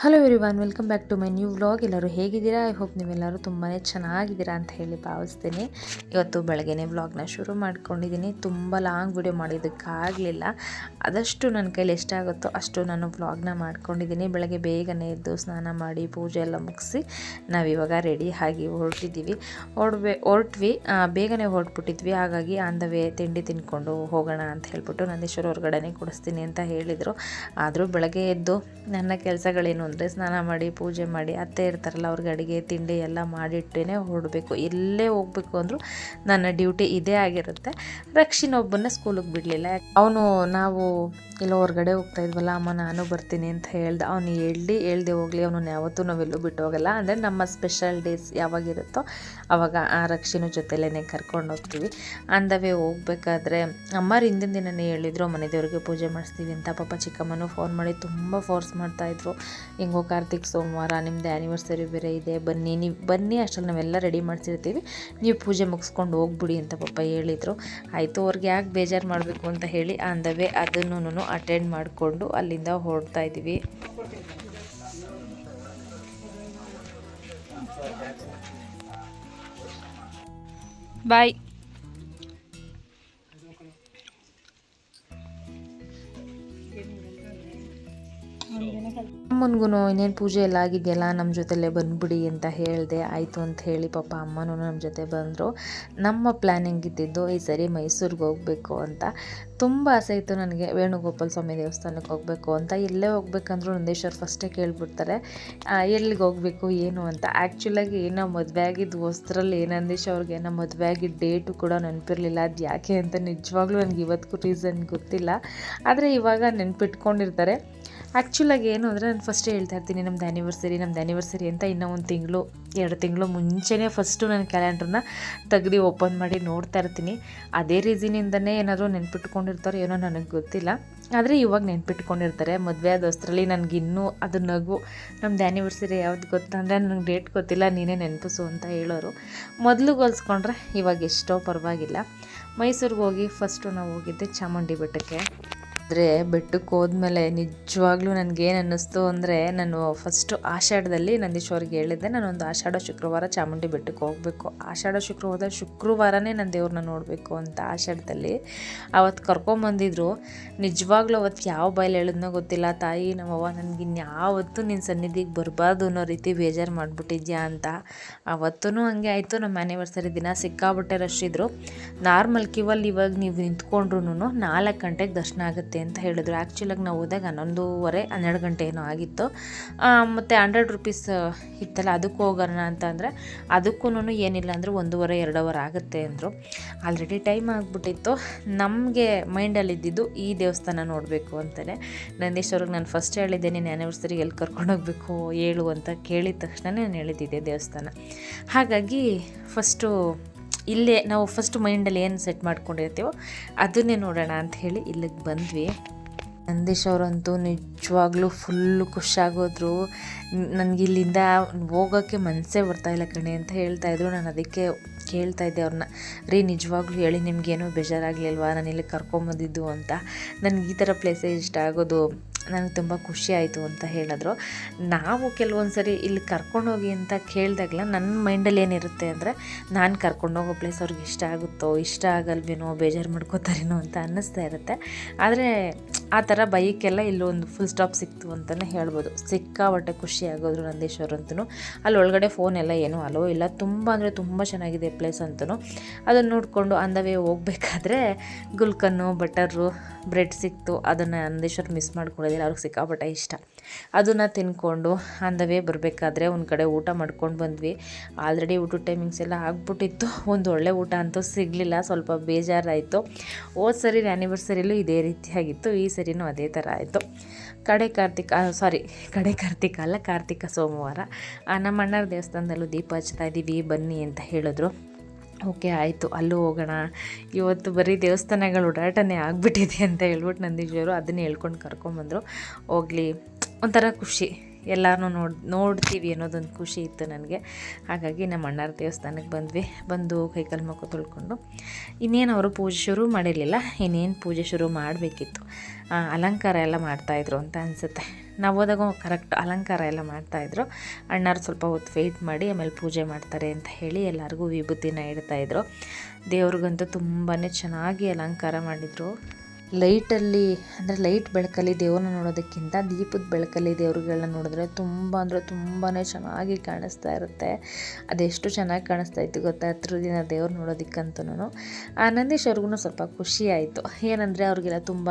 Hello everyone welcome back to my new vlog ಎಲ್ಲರೂ ಹೇಗಿದ್ದೀರಾ? I hope ನೀವೆಲ್ಲರೂ ತುಂಬಾ ಚೆನ್ನಾಗಿದ್ದೀರಾ ಅಂತ ಹೇಳಿ ಭಾವಿಸ್ತೀನಿ. ಇವತ್ತು ಬೆಳಗ್ಗೆನೇ ವ್ಲಾಗ್ನ ಶುರು ಮಾಡ್ಕೊಂಡಿದ್ದೀನಿ. ತುಂಬ ಲಾಂಗ್ ವಿಡಿಯೋ ಮಾಡಿದ್ದಕ್ಕಾಗಲಿಲ್ಲ. ಆದಷ್ಟು ನನ್ನ ಕೈಲಿ ಎಷ್ಟಾಗುತ್ತೋ ಅಷ್ಟು ನಾನು ವ್ಲಾಗ್ನ ಮಾಡ್ಕೊಂಡಿದ್ದೀನಿ. ಬೆಳಗ್ಗೆ ಬೇಗನೆ ಎದ್ದು ಸ್ನಾನ ಮಾಡಿ ಪೂಜೆ ಎಲ್ಲ ಮುಗಿಸಿ ನಾವಿವಾಗ ರೆಡಿ ಆಗಿ ಹೊರಟಿದ್ದೀವಿ. ಹೊರಡ್ಬೇ ಹೊರಟ್ವಿ ಬೇಗನೆ ಹೊರಟ್ಬಿಟ್ಟಿದ್ವಿ. ಹಾಗಾಗಿ ಆನ್ ದ ವೇ ತಿಂಡಿ ತಿನ್ಕೊಂಡು ಹೋಗೋಣ ಅಂತ ಹೇಳ್ಬಿಟ್ಟು ನಂದೀಶ್ವರ ಹೊರಗಡೆನೇ ಕೊಡಿಸ್ತೀನಿ ಅಂತ ಹೇಳಿದರು. ಆದರೂ ಬೆಳಗ್ಗೆ ಎದ್ದು ನನ್ನ ಕೆಲಸಗಳೇನು ಅಂದರೆ ಸ್ನಾನ ಮಾಡಿ, ಪೂಜೆ ಮಾಡಿ, ಅತ್ತೆ ಇರ್ತಾರಲ್ಲ ಅವ್ರಿಗೆ ಅಡುಗೆ, ತಿಂಡಿ ಎಲ್ಲ ಮಾಡಿಟ್ಟೇ ಹೊರಡಬೇಕು. ಎಲ್ಲೇ ಹೋಗಬೇಕು ಅಂದರೂ ನನ್ನ ಡ್ಯೂಟಿ ಇದೇ ಆಗಿರುತ್ತೆ. ರಕ್ಷಿನೊಬ್ಬನ ಸ್ಕೂಲಿಗೆ ಬಿಡಲಿಲ್ಲ. ಅವನು ನಾವು ಇಲ್ಲ ಹೊರಗಡೆ ಹೋಗ್ತಾ ಇದ್ವಲ್ಲ, ಅಮ್ಮ ನಾನು ಬರ್ತೀನಿ ಅಂತ ಹೇಳ್ದೆ. ಅವನು ಹೇಳಿ ಹೇಳ್ದೆ ಹೋಗಲಿ ಅವನು ಯಾವತ್ತೂ ನಾವೆಲ್ಲೂ ಬಿಟ್ಟು ಹೋಗಲ್ಲ. ಅಂದರೆ ನಮ್ಮ ಸ್ಪೆಷಲ್ ಡೇಸ್ ಯಾವಾಗಿರುತ್ತೋ ಅವಾಗ ಆ ರಕ್ಷಿನ ಜೊತೆಲೇ ಕರ್ಕೊಂಡು ಹೋಗ್ತೀವಿ. ಅಂದವೇ ಹೋಗ್ಬೇಕಾದ್ರೆ ಅಮ್ಮರು ಹಿಂದಿನ ದಿನನೇ ಹೇಳಿದ್ರು, ಮನೆ ದೇವ್ರಿಗೆ ಪೂಜೆ ಮಾಡಿಸ್ತೀವಿ ಅಂತ. ಪಾಪ ಚಿಕ್ಕಮ್ಮನೂ ಫೋನ್ ಮಾಡಿ ತುಂಬ ಫೋರ್ಸ್ ಮಾಡ್ತಾಯಿದ್ರು ಹಿಂಗೋ ಕಾರ್ತಿಕ್, ಸೋಮವಾರ ನಿಮ್ಮದು ಆ್ಯನಿವರ್ಸರಿ ಬೇರೆ ಇದೆ. ಬನ್ನಿ, ನೀವು ಬನ್ನಿ, ಅಷ್ಟರಲ್ಲಿ ನಾವೆಲ್ಲ ರೆಡಿ ಮಾಡ್ಸಿರ್ತೀವಿ. ನೀವು ಪೂಜೆ ಮುಗಿಸ್ಕೊಂಡು ಹೋಗ್ಬಿಡಿ ಅಂತ ಪಾಪ ಹೇಳಿದರು. ಆಯಿತು, ಅವ್ರಿಗೆ ಯಾಕೆ ಬೇಜಾರು ಮಾಡಬೇಕು ಅಂತ ಹೇಳಿ ಅಂದವೇ ಅದನ್ನು ಅಟೆಂಡ್ ಮಾಡಿಕೊಂಡು ಅಲ್ಲಿಂದ ಹೊರಡ್ತಾ ಇದ್ದೀವಿ ಬಾಯ್ ಅಮ್ಮನಿಗೂ ಇನ್ನೇನು ಪೂಜೆ ಎಲ್ಲ ಆಗಿದೆಯಲ್ಲ ನಮ್ಮ ಜೊತೆಲೇ ಬಂದ್ಬಿಡಿ ಅಂತ ಹೇಳಿದೆ. ಆಯಿತು ಅಂತ ಹೇಳಿ ಪಾಪ ಅಮ್ಮನೂ ನಮ್ಮ ಜೊತೆ ಬಂದರು. ನಮ್ಮ ಪ್ಲ್ಯಾನಿಂಗ್ ಇದ್ದಿದ್ದು ಈ ಸರಿ ಮೈಸೂರಿಗೆ ಹೋಗಬೇಕು ಅಂತ. ತುಂಬ ಆಸೆ ಇತ್ತು ನನಗೆ. ವೇಣುಗೋಪಾಲ ಸ್ವಾಮಿ ದೇವಸ್ಥಾನಕ್ಕೆ ಹೋಗಬೇಕು ಅಂತ. ಎಲ್ಲೇ ಹೋಗ್ಬೇಕಂದ್ರೂ ನಂದೇಶ್ವರ್ ಫಸ್ಟೇ ಕೇಳಿಬಿಡ್ತಾರೆ. ಎಲ್ಲಿಗೆ ಹೋಗಬೇಕು, ಏನು ಅಂತ. ಆ್ಯಕ್ಚುಲಾಗಿ ಏನೋ ಮದುವೆ ಆಗಿದ್ದ ವಸ್ತ್ರಲ್ಲಿ ನಂದೇಶ್ ಅವ್ರಿಗೆ ನಮ್ಮ ಮದುವೆ ಆಗಿದ್ದ ಡೇಟು ಕೂಡ ನೆನಪಿರಲಿಲ್ಲ. ಅದು ಯಾಕೆ ಅಂತ ನಿಜವಾಗ್ಲೂ ನನಗೆ ಇವತ್ತಿಗೂ ರೀಸನ್ ಗೊತ್ತಿಲ್ಲ. ಆದರೆ ಇವಾಗ ನೆನ್ಪಿಟ್ಕೊಂಡಿರ್ತಾರೆ. ಆ್ಯಕ್ಚುಲಾಗಿ ಏನು ಅಂದರೆ ನಾನು ಫಸ್ಟೇ ಹೇಳ್ತಾ ಇರ್ತೀನಿ, ನಮ್ದು ಆ್ಯನಿವರ್ಸರಿ ನಮ್ದು ಆ್ಯನಿವರ್ಸರಿ ಅಂತ ಇನ್ನೂ ಒಂದು ತಿಂಗಳು, ಎರಡು ತಿಂಗಳು ಮುಂಚೆನೇ ಫಸ್ಟು ನನ್ನ ಕ್ಯಾಲೆಂಡ್ರನ್ನ ತೆಗ್ದು ಓಪನ್ ಮಾಡಿ ನೋಡ್ತಾ ಇರ್ತೀನಿ. ಅದೇ ರೀಸನಿಂದನೇ ಏನಾದರೂ ನೆನ್ಪಿಟ್ಕೊಂಡಿರ್ತಾರೋ ಏನೋ ನನಗೆ ಗೊತ್ತಿಲ್ಲ. ಆದರೆ ಇವಾಗ ನೆನ್ಪಿಟ್ಕೊಂಡಿರ್ತಾರೆ, ಮದುವೆ ಆದ ಹೊಸ್ತರಲ್ಲಿ ನನಗಿನ್ನೂ ಅದು ನಗು. ನಮ್ದು ಆ್ಯನಿವರ್ಸರಿ ಯಾವ್ದು ಗೊತ್ತಂದರೆ ನನಗೆ ಡೇಟ್ ಗೊತ್ತಿಲ್ಲ, ನೀನೇ ನೆನಪಿಸು ಅಂತ ಹೇಳೋರು. ಮೊದಲು ಹೋಲಿಸ್ಕೊಂಡ್ರೆ ಇವಾಗ ಎಷ್ಟೋ ಪರವಾಗಿಲ್ಲ. ಮೈಸೂರಿಗೆ ಹೋಗಿ ಫಸ್ಟು ನಾವು ಹೋಗಿದ್ದೆ ಚಾಮುಂಡಿ ಬೆಟ್ಟಕ್ಕೆ. ಆದರೆ ಬೆಟ್ಟಕ್ಕೆ ಹೋದ್ಮೇಲೆ ನಿಜವಾಗ್ಲೂ ನನಗೇನು ಅನ್ನಿಸ್ತು ಅಂದರೆ ನಾನು ಫಸ್ಟು ಆಷಾಢದಲ್ಲಿ ನಂದೀಶ್ವರಿಗೆ ಹೇಳಿದ್ದೆ. ನಾನೊಂದು ಆಷಾಢ ಶುಕ್ರವಾರ ಚಾಮುಂಡಿ ಬೆಟ್ಟಕ್ಕೆ ಹೋಗಬೇಕು. ಆಷಾಢ ಶುಕ್ರವಾರ ಶುಕ್ರವಾರನೇ ನಾನು ದೇವ್ರನ್ನ ನೋಡಬೇಕು ಅಂತ ಆಷಾಢದಲ್ಲಿ. ಅವತ್ತು ಕರ್ಕೊಂಬಂದಿದ್ರು. ನಿಜವಾಗ್ಲೂ ಅವತ್ತು ಯಾವ ಬಾಯಲ್ಲಿ ಹೇಳಿದ್ನೋ ಗೊತ್ತಿಲ್ಲ. ತಾಯಿ, ನಮ್ಮವ್ವ, ನನಗೆ ಇನ್ಯಾವತ್ತೂ ನಿನ್ನ ಸನ್ನಿಧಿಗೆ ಬರಬಾರ್ದು ಅನ್ನೋ ರೀತಿ ಬೇಜಾರು ಮಾಡಿಬಿಟ್ಟಿದ್ಯಾ ಅಂತ. ಅವತ್ತೂ ಹಂಗೆ ಆಯಿತು. ನಮ್ಮ ಆ್ಯನಿವರ್ಸರಿ ದಿನ ಸಿಕ್ಕಾಬಿಟ್ಟೆ ರಶ್ ಇದ್ದರು ನಾರ್ಮಲ್ ಕ್ಯೂವಲ್ಲಿ ಇವಾಗ ನೀವು ನಿಂತ್ಕೊಂಡ್ರು ನಾಲ್ಕು ಗಂಟೆಗೆ ದರ್ಶನ ಆಗುತ್ತೆ. ಅಂತ ಹೇಳಿದ್ರು. ಆ್ಯಕ್ಚುಲಾಗಿ ನಾವು ಹೋದಾಗ ಹನ್ನೊಂದೂವರೆ, ಹನ್ನೆರಡು ಗಂಟೆ ಏನೋ ಆಗಿತ್ತು. ಮತ್ತು ಹಂಡ್ರೆಡ್ ರುಪೀಸ್ ಇತ್ತಲ್ಲ, ಅದಕ್ಕೆ ಹೋಗೋಣ ಅಂತ ಅಂದರೆ ಅದಕ್ಕೂ ಏನಿಲ್ಲ ಅಂದರೆ ಒಂದೂವರೆ ಎರಡು ಅವರ್ ಆಗುತ್ತೆ ಅಂದರು. ಆಲ್ರೆಡಿ ಟೈಮ್ ಆಗಿಬಿಟ್ಟಿತ್ತು. ನಮಗೆ ಮೈಂಡಲ್ಲಿ ಇದ್ದಿದ್ದು ಈ ದೇವಸ್ಥಾನ ನೋಡಬೇಕು ಅಂತಲೇ. ನಂದೀಶ್ವರಿಗೆ ನಾನು ಫಸ್ಟ್ ಹೇಳಿದ್ದೆ ನೀನು ಆ್ಯನಿವರ್ಸರಿಗೆ ಎಲ್ಲಿ ಕರ್ಕೊಂಡು ಹೋಗಬೇಕು ಹೇಳು ಅಂತ ಕೇಳಿದ ತಕ್ಷಣ ನಾನು ಹೇಳಿದ್ದಿದ್ದೆ ದೇವಸ್ಥಾನ. ಹಾಗಾಗಿ ಫಸ್ಟು ಇಲ್ಲೇ ನಾವು ಫಸ್ಟ್ ಮೈಂಡಲ್ಲಿ ಏನು ಸೆಟ್ ಮಾಡ್ಕೊಂಡಿರ್ತೀವೋ ಅದನ್ನೇ ನೋಡೋಣ ಅಂತ ಹೇಳಿ ಇಲ್ಲಿಗೆ ಬಂದ್ವಿ. ನಂದೀಶ್ ಅವರಂತೂ ನಿಜವಾಗ್ಲೂ ಫುಲ್ಲು ಖುಷಿಯಾಗೋದ್ರು. ನನಗೆ ಇಲ್ಲಿಂದ ಹೋಗೋಕ್ಕೆ ಮನಸ್ಸೇ ಬರ್ತಾಯಿಲ್ಲ ಕಣೆ ಅಂತ ಹೇಳ್ತಾ ಇದ್ರು. ನಾನು ಅದಕ್ಕೆ ಕೇಳ್ತಾ ಇದ್ದೆ ಅವ್ರನ್ನ ರೀ, ನಿಜವಾಗ್ಲೂ ಹೇಳಿ, ನಿಮಗೇನು ಬೇಜಾರಾಗಲಿಲ್ವಾ? ನಾನು ಇಲ್ಲಿ ಕರ್ಕೊಂಬಂದಿದ್ದು ಅಂತ. ನನಗೆ ಈ ಥರ ಪ್ಲೇಸೇ ಇಷ್ಟ ಆಗೋದು ನನಗೆ ತುಂಬ ಖುಷಿ ಆಯಿತು ಅಂತ ಹೇಳಿದ್ರು. ನಾವು ಕೆಲವೊಂದು ಸರಿ ಇಲ್ಲಿ ಕರ್ಕೊಂಡೋಗಿ ಅಂತ ಕೇಳಿದಾಗಲ ನನ್ನ ಮೈಂಡಲ್ಲಿ ಏನಿರುತ್ತೆ ಅಂದರೆ, ನಾನು ಕರ್ಕೊಂಡೋಗೋ ಪ್ಲೇಸ್ ಅವ್ರಿಗೆ ಇಷ್ಟ ಆಗುತ್ತೋ, ಇಷ್ಟ ಆಗಲ್ವೇನೋ, ಬೇಜಾರು ಮಾಡ್ಕೋತಾರೇನೋ ಅಂತ ಅನ್ನಿಸ್ತಾ ಇರುತ್ತೆ. ಆದರೆ ಆ ಥರ ಬೈಕೆಲ್ಲ ಇಲ್ಲೊಂದು ಫುಲ್ ಸ್ಟಾಪ್ ಸಿಕ್ತು ಅಂತಲೇ ಹೇಳ್ಬೋದು. ಸಿಕ್ಕಾಪಟ್ಟೆ ಖುಷಿ ಆಗೋದ್ರು ನಂದೇಶ್ವರ ಅಂತೂ ಅಲ್ಲಿ ಒಳಗಡೆ ಫೋನ್ ಎಲ್ಲ ಏನೂ ಅಲೋ ಇಲ್ಲ. ತುಂಬ ಅಂದರೆ ತುಂಬ ಚೆನ್ನಾಗಿದೆ ಪ್ಲೇಸ್ ಅಂತೂ ಅದನ್ನು ನೋಡಿಕೊಂಡು ಅಂದವೇ ಹೋಗ್ಬೇಕಾದ್ರೆ ಗುಲ್ಕನ್ನು, ಬಟರು ಬ್ರೆಡ್ ಸಿಕ್ತು. ಅದನ್ನು ನಂದೀಶ್ವರ್ ಮಿಸ್ ಮಾಡ್ಕೊಳ್ಳೋದಿಲ್ಲ ಅವ್ರಿಗೆ ಸಿಕ್ಕಾಪಟ್ಟೆ ಇಷ್ಟ. ಅದನ್ನು ತಿನ್ಕೊಂಡು ವೇ ಬರಬೇಕಾದ್ರೆ ಒಂದು ಕಡೆ ಊಟ ಮಾಡ್ಕೊಂಡು ಬಂದ್ವಿ. ಆಲ್ರೆಡಿ ಊಟದ ಟೈಮಿಂಗ್ಸ್ ಎಲ್ಲ ಆಗ್ಬಿಟ್ಟಿತ್ತು. ಒಂದು ಒಳ್ಳೆ ಊಟ ಅಂತೂ ಸಿಗಲಿಲ್ಲ, ಸ್ವಲ್ಪ ಬೇಜಾರಾಯಿತು. ಹೋದ ಸರಿ ಆ್ಯನಿವರ್ಸರಿಲೂ ಇದೇ ರೀತಿಯಾಗಿತ್ತು, ಈ ಸರಿನೂ ಅದೇ ಥರ ಆಯಿತು. ಕಡೆ ಕಾರ್ತಿಕ ಸಾರಿ ಕಡೆ ಕಾರ್ತಿಕ ಅಲ್ಲ, ಕಾರ್ತಿಕ ಸೋಮವಾರ. ನಮ್ಮ ಅಣ್ಣರ ದೇವಸ್ಥಾನದಲ್ಲೂ ದೀಪ ಹಚ್ತಾ ಇದ್ದೀವಿ ಬನ್ನಿ ಅಂತ ಹೇಳಿದ್ರು. ಓಕೆ, ಆಯಿತು. ಅಲ್ಲೂ ಹೋಗೋಣ. ಇವತ್ತು ಬರೀ ದೇವಸ್ಥಾನಗಳು ಓಡಾಟನೇ ಆಗಿಬಿಟ್ಟಿದೆ ಅಂತ ಹೇಳ್ಬಿಟ್ಟು ನಂದೀಶ್ವರು ಅದನ್ನೇ ಹೇಳ್ಕೊಂಡು ಕರ್ಕೊಂಬಂದರು ಹೋಗಲಿ, ಒಂಥರ ಖುಷಿ. ಎಲ್ಲರೂ ನೋಡಿ, ನೋಡ್ತೀವಿ ಅನ್ನೋದೊಂದು ಖುಷಿ ಇತ್ತು ನನಗೆ. ಹಾಗಾಗಿ ನಮ್ಮ ಅಣ್ಣಾರ ದೇವಸ್ಥಾನಕ್ಕೆ ಬಂದ್ವಿ. ಬಂದು ಕೈಕಾಲು ಮುಖ ತೊಳ್ಕೊಂಡು. ಇನ್ನೇನು ಅವರು ಪೂಜೆ ಶುರು ಮಾಡಿರಲಿಲ್ಲ. ಇನ್ನೇನು ಪೂಜೆ ಶುರು ಮಾಡಬೇಕಿತ್ತು. ಅಲಂಕಾರ ಎಲ್ಲ ಮಾಡ್ತಾಯಿದ್ರು ಅಂತ ಅನಿಸುತ್ತೆ. ನಾವು ಹೋದಾಗ ಕರೆಕ್ಟ್ ಅಲಂಕಾರ ಎಲ್ಲ ಮಾಡ್ತಾಯಿದ್ರು ಅಣ್ಣಾರು ಸ್ವಲ್ಪ ಹೊತ್ತು ವೆಯ್ಟ್ ಮಾಡಿ ಆಮೇಲೆ ಪೂಜೆ ಮಾಡ್ತಾರೆ ಅಂತ ಹೇಳಿ ಎಲ್ಲರಿಗೂ ವಿಭೂತಿನ ಇಡ್ತಾಯಿದ್ರು ದೇವ್ರಿಗಂತೂ ತುಂಬಾ ಚೆನ್ನಾಗಿ ಅಲಂಕಾರ ಮಾಡಿದರು. ಲೈಟಲ್ಲಿ, ಅಂದರೆ ಲೈಟ್ ಬೆಳಕಲ್ಲಿ ದೇವ್ರನ್ನ ನೋಡೋದಕ್ಕಿಂತ ದೀಪದ ಬೆಳಕಲ್ಲಿ ದೇವ್ರುಗಳನ್ನ ನೋಡಿದ್ರೆ ತುಂಬ, ಅಂದರೆ ತುಂಬಾ ಚೆನ್ನಾಗಿ ಕಾಣಿಸ್ತಾ ಇರುತ್ತೆ. ಅದೆಷ್ಟು ಚೆನ್ನಾಗಿ ಕಾಣಿಸ್ತಾ ಇತ್ತು ಗೊತ್ತಾ? ಹತ್ರ ದಿನ ದೇವ್ರು ನೋಡೋದಕ್ಕಂತೂ ಆ ನಂದೀಶ್ ಅವ್ರಿಗೂ ಸ್ವಲ್ಪ ಖುಷಿ ಆಯಿತು. ಏನಂದರೆ ಅವ್ರಿಗೆಲ್ಲ ತುಂಬ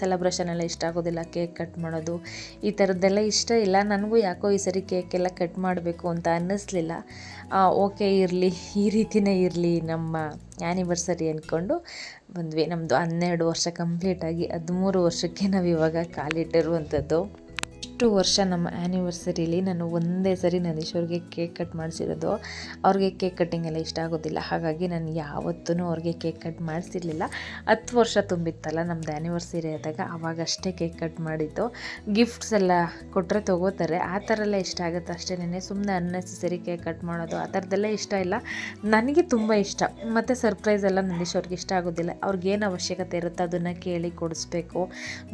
ಸೆಲೆಬ್ರೇಷನ್ ಎಲ್ಲ ಇಷ್ಟ ಆಗೋದಿಲ್ಲ ಕೇಕ್ ಕಟ್ ಮಾಡೋದು. ಈ ಥರದ್ದೆಲ್ಲ ಇಷ್ಟ ಇಲ್ಲ. ನನಗೂ ಯಾಕೋ ಈ ಸರಿ ಕೇಕ್ ಎಲ್ಲ ಕಟ್ ಮಾಡಬೇಕು ಅಂತ ಅನ್ನಿಸ್ಲಿಲ್ಲ. ಓಕೆ ಇರಲಿ. ಈ ರೀತಿಯೇ ಇರಲಿ ನಮ್ಮ ಆ್ಯನಿವರ್ಸರಿ ಅಂದ್ಕೊಂಡು ಬಂದ್ವಿ. ನಮ್ಮದು ಹನ್ನೆರಡು ವರ್ಷ ಕಂಪ್ಲೀಟಾಗಿ ಹದಿಮೂರು ವರ್ಷಕ್ಕೆ ನಾವು ಇವಾಗ ಕಾಲಿಟ್ಟಿರುವಂಥದ್ದು. ಇಷ್ಟು ವರ್ಷ ನಮ್ಮ ಆ್ಯನಿವರ್ಸರಿಲಿ ನಾನು ಒಂದೇ ಸರಿ ನಂದೀಶ್ ಅವ್ರಿಗೆ ಕೇಕ್ ಕಟ್ ಮಾಡಿಸಿರೋದು. ಅವ್ರಿಗೆ ಕೇಕ್ ಕಟ್ಟಿಂಗ್ ಎಲ್ಲ ಇಷ್ಟ ಆಗೋದಿಲ್ಲ. ಹಾಗಾಗಿ ನಾನು ಯಾವತ್ತೂ ಅವ್ರಿಗೆ ಕೇಕ್ ಕಟ್ ಮಾಡಿಸಿರ್ಲಿಲ್ಲ. ಹತ್ತು ವರ್ಷ ತುಂಬಿತ್ತಲ್ಲ ನಮ್ಮದು ಆ್ಯನಿವರ್ಸರಿ ಆದಾಗ, ಅವಾಗಷ್ಟೇ ಕೇಕ್ ಕಟ್ ಮಾಡಿದ್ದು. ಗಿಫ್ಟ್ಸ್ ಎಲ್ಲ ಕೊಟ್ಟರೆ ತೊಗೋತಾರೆ. ಆ ಥರ ಎಲ್ಲ ಇಷ್ಟ ಆಗುತ್ತೆ ಅಷ್ಟೇ. ಸುಮ್ಮನೆ ಅನ್ನೆಸೆಸರಿ ಕೇಕ್ ಕಟ್ ಮಾಡೋದು, ಆ ಥರದ್ದೆಲ್ಲ ಇಷ್ಟ ಇಲ್ಲ. ನನಗೆ ತುಂಬ ಇಷ್ಟ. ಮತ್ತು ಸರ್ಪ್ರೈಸ್ ಎಲ್ಲ ನಂದೀಶ್ ಅವ್ರಿಗೆ ಇಷ್ಟ ಆಗೋದಿಲ್ಲ. ಅವ್ರಿಗೇನು ಅವಶ್ಯಕತೆ ಇರುತ್ತೆ ಅದನ್ನು ಕೇಳಿ ಕೊಡಿಸ್ಬೇಕು.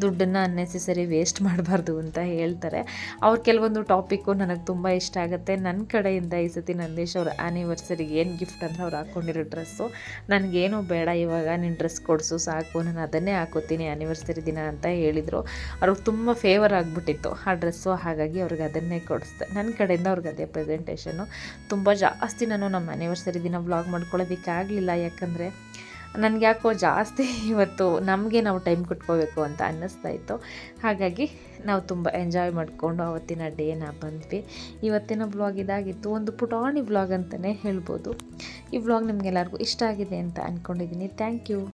ದುಡ್ಡನ್ನು ಅನ್ನೆಸೆಸರಿ ವೇಸ್ಟ್ ಮಾಡಬಾರ್ದು ಅಂತ ಹೇಳ್ತಾರೆ. ಅವ್ರು ಕೆಲವೊಂದು ಟಾಪಿಕ್ಕು ನನಗೆ ತುಂಬ ಇಷ್ಟ ಆಗುತ್ತೆ. ನನ್ನ ಕಡೆಯಿಂದ ಈ ಸತಿ ನಂದೇಶ್ ಅವ್ರ ಆ್ಯನಿವರ್ಸರಿಗೆ ಏನು ಗಿಫ್ಟ್ ಅಂದರೆ ಅವ್ರು ಹಾಕ್ಕೊಂಡಿರೋ ಡ್ರೆಸ್ಸು ನನಗೇನು ಬೇಡ, ಇವಾಗ ನೀನು ಡ್ರೆಸ್ ಕೊಡಿಸು ಸಾಕು, ನಾನು ಅದನ್ನೇ ಹಾಕೋತೀನಿ ಆ್ಯನಿವರ್ಸರಿ ದಿನ ಅಂತ ಹೇಳಿದರು. ಅವ್ರಿಗೆ ತುಂಬ ಫೇವರ್ ಆಗಿಬಿಟ್ಟಿತ್ತು ಆ ಡ್ರೆಸ್ಸು ಹಾಗಾಗಿ ಅವ್ರಿಗೆ ಅದನ್ನೇ ಕೊಡಿಸ್ದೆ. ನನ್ನ ಕಡೆಯಿಂದ ಅವ್ರಿಗೆ ಅದೇ ಪ್ರೆಸೆಂಟೇಷನ್ನು ತುಂಬ ಜಾಸ್ತಿ ನಾನು ನಮ್ಮ ಆ್ಯನಿವರ್ಸರಿ ದಿನ ವ್ಲಾಗ್ ಮಾಡ್ಕೊಳ್ಳೋದಕ್ಕಾಗಲಿಲ್ಲ ಯಾಕಂದರೆ ನನಗೆ ಯಾಕೋ ಜಾಸ್ತಿ ಇವತ್ತು ನಮಗೆ ನಾವು ಟೈಮ್ ಕೊಟ್ಕೋಬೇಕು ಅಂತ ಅನ್ನಿಸ್ತಾ ಇತ್ತು. ಹಾಗಾಗಿ ನಾವು ತುಂಬ ಎಂಜಾಯ್ ಮಾಡಿಕೊಂಡು ಅವತ್ತಿನ ಡೇನ ಬಂದ್ವಿ. ಇವತ್ತಿನ ಬ್ಲಾಗ್ ಇದಾಗಿತ್ತು. ಒಂದು ಪುಟಾಣಿ ಬ್ಲಾಗ್ ಅಂತಲೇ ಹೇಳ್ಬೋದು. ಈ ಬ್ಲಾಗ್ ನಿಮಗೆಲ್ಲರಿಗೂ ಇಷ್ಟ ಆಗಿದೆ ಅಂತ ಅಂದ್ಕೊಂಡಿದ್ದೀನಿ ಥ್ಯಾಂಕ್ ಯು